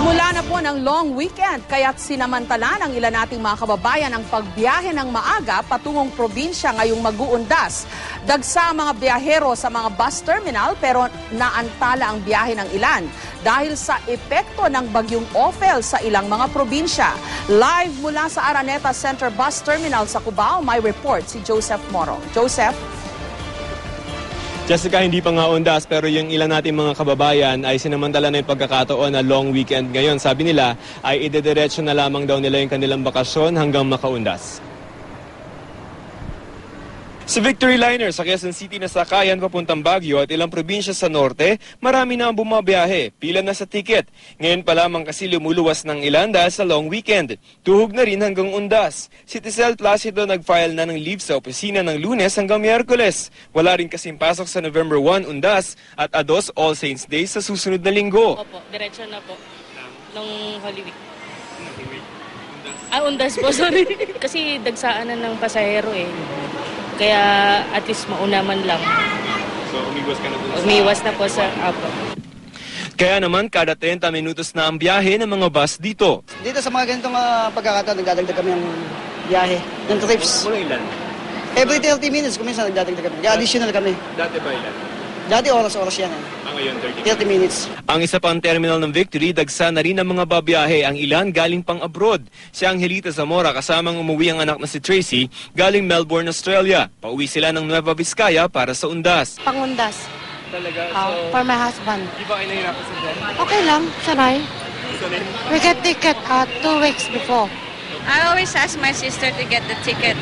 Simula na po ng long weekend, kaya't sinamantala ng ilan nating mga kababayan ang pagbiyahe ng maaga patungong probinsya ngayong mag-uundas. Dagsa ang mga biyahero sa mga bus terminal pero naantala ang biyahe ng ilan dahil sa epekto ng bagyong Ophel sa ilang mga probinsya. Live mula sa Araneta Center Bus Terminal sa Cubao, may report si Joseph Moro. Joseph? Jessica, hindi pa nga undas pero yung ilan nating mga kababayan ay sinamantala na yung pagkakataon na long weekend ngayon. Sabi nila ay idediretso na lamang daw nila yung kanilang bakasyon hanggang makaundas. Sa Victory Liner sa Quezon City na sakayan papuntang Baguio at ilang probinsya sa norte, marami na ang bumabiyahe, pila na sa tiket. Ngayon pa lamang kasi lumuluwas ng ilan dahil sa long weekend. Tuhog na rin hanggang undas. Si Tisel Placido nag-file na ng leave sa opisina ng lunes hanggang miyerkules. Wala rin kasing pasok sa November 1 undas at ados All Saints Day sa susunod na linggo. Opo, diretso na po. Nung Holy Week. Ah, undas po, sorry. Kasi dagsaan na ng pasahero eh. Kaya at least mauna man lang. So umiwas ka na dun Umiwas na po sa apo. Kaya naman kada 30 minutos na ang biyahe ng mga bus dito. Dito sa mga ganitong uh, pagkakataon, nagdadagdag kami ng biyahe, ng trips. Mga ilan? Every 30 minutes, kung minsan nagdadagdag kami. Kaya additional kami. Dati ba ilan? Dati oras-oras yan eh. Ah, ngayon 30. 30 minutes. Ang isa pang terminal ng Victory, dagsa na rin ang mga babiyahe. Ang ilan galing pang abroad. Si Angelita Zamora kasamang umuwi ang anak na si Tracy galing Melbourne, Australia. Pauwi sila ng Nueva Vizcaya para sa undas. Pangundas Talaga? uh, for my husband. di ba kayo nahirapan sa dyan? Okay lang, sanay. We get ticket uh, two weeks before. I always ask my sister to get the ticket.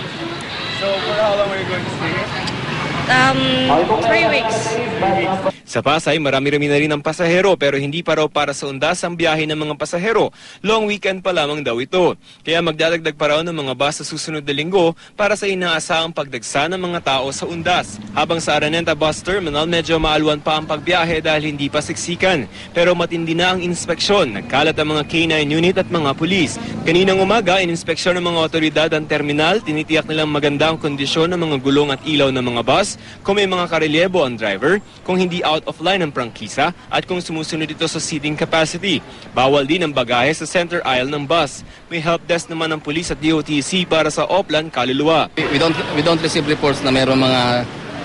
So, for how long are you going to stay? Um, three weeks. Sa Pasay, marami-rami na rin ang pasahero pero hindi pa raw para sa undas ang biyahe ng mga pasahero. Long weekend pa lamang daw ito. Kaya magdadagdag pa raw ng mga bus sa susunod na linggo para sa inaasahang pagdagsa ng mga tao sa undas. Habang sa Araneta Bus Terminal, medyo maalwan pa ang pagbiyahe dahil hindi pa siksikan. Pero matindi na ang inspeksyon. Nagkalat ang mga K9 unit at mga pulis. Kaninang umaga, ininspeksyon ng mga otoridad ang terminal. Tinitiyak nilang maganda ang kondisyon ng mga gulong at ilaw ng mga bus, kung may mga karelyebo ang driver, kung hindi out of line ang prangkisa, at kung sumusunod ito sa seating capacity. Bawal din ang bagahe sa center aisle ng bus. May help desk naman ng pulis at DOTC para sa Oplan, Kaluluwa. We don't we don't receive reports na mayroong mga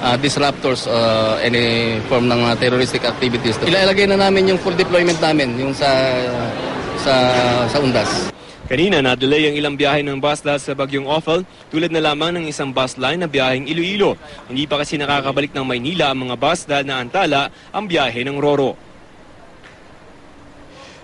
uh, disruptors or any form ng mga terroristic activities. Ilalagay na namin yung full deployment namin yung sa sa sa Undas. Kanina, na-delay ang ilang biyahe ng bus dahil sa bagyong Ophel, tulad na lamang ng isang bus line na biyaheng Iloilo. Hindi pa kasi nakakabalik ng Maynila ang mga bus dahil naantala ang biyahe ng Roro.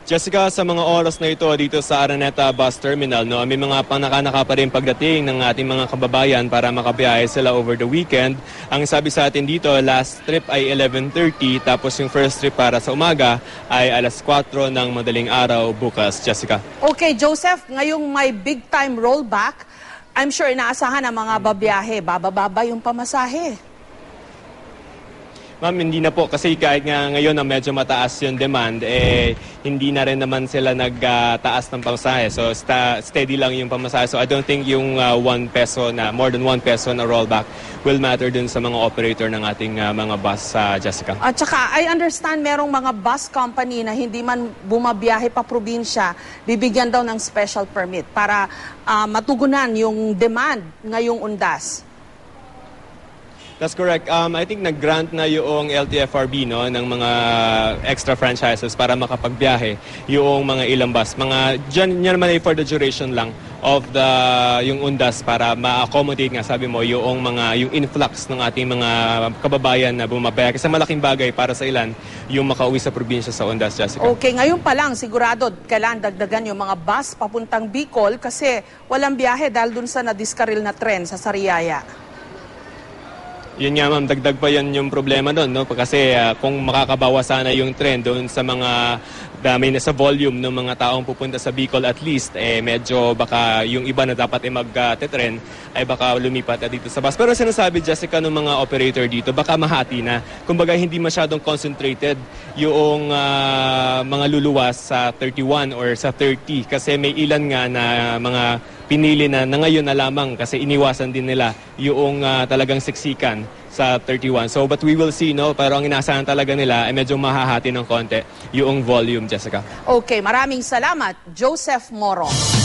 Jessica, sa mga oras na ito dito sa Araneta Bus Terminal, no, may mga panakanaka pa rin pagdating ng ating mga kababayan para makabiyahe sila over the weekend. Ang sabi sa atin dito, last trip ay 11.30, tapos yung first trip para sa umaga ay alas 4 ng madaling araw bukas. Jessica. Okay, Joseph, ngayong may big time rollback, I'm sure inaasahan ng mga babiyahe, bababa yung pamasahe. Ma'am, hindi na po kasi kahit nga ngayon na medyo mataas yung demand, eh hindi na rin naman sila nagtaas ng pamasahe. So sta- steady lang yung pamasahe. So I don't think yung 1 peso na, more than 1 peso na rollback will matter dun sa mga operator ng ating ah, mga bus sa Jessica. At saka, I understand merong mga bus company na hindi man bumabiyahe pa probinsya, bibigyan daw ng special permit para ah, matugunan yung demand ngayong undas. That's correct. Um, I think nag-grant na yung LTFRB no, ng mga extra franchises para makapagbiyahe yung mga ilang bus. Mga, dyan, yan naman ay for the duration lang of the yung undas para ma-accommodate nga sabi mo yung mga yung influx ng ating mga kababayan na bumabaya kasi malaking bagay para sa ilan yung makauwi sa probinsya sa undas Jessica. Okay, ngayon pa lang, sigurado, kailangan dagdagan yung mga bus papuntang Bicol kasi walang biyahe dahil dun sa nadiskaril na tren sa Sariaya. Yun nga ma'am, dagdag pa yan yung problema doon, no? Kasi ah, kung makakabawa sana yung trend doon sa mga dami na sa volume ng mga taong pupunta sa Bicol at least, eh medyo baka yung iba na dapat ay mag-tetren ay baka lumipat dito sa bus. Pero sinasabi Jessica ng mga operator dito, baka mahati na. Kumbaga hindi masyadong concentrated yung ah, mga luluwas sa 31 or sa 30 kasi may ilan nga na mga pinili na, na ngayon na lamang kasi iniwasan din nila yung ah, talagang siksikan sa 31. So, but we will see, no? Pero ang inasahan talaga nila ay medyo mahahati ng konti yung volume, Jessica. Okay, maraming salamat, Joseph Moro.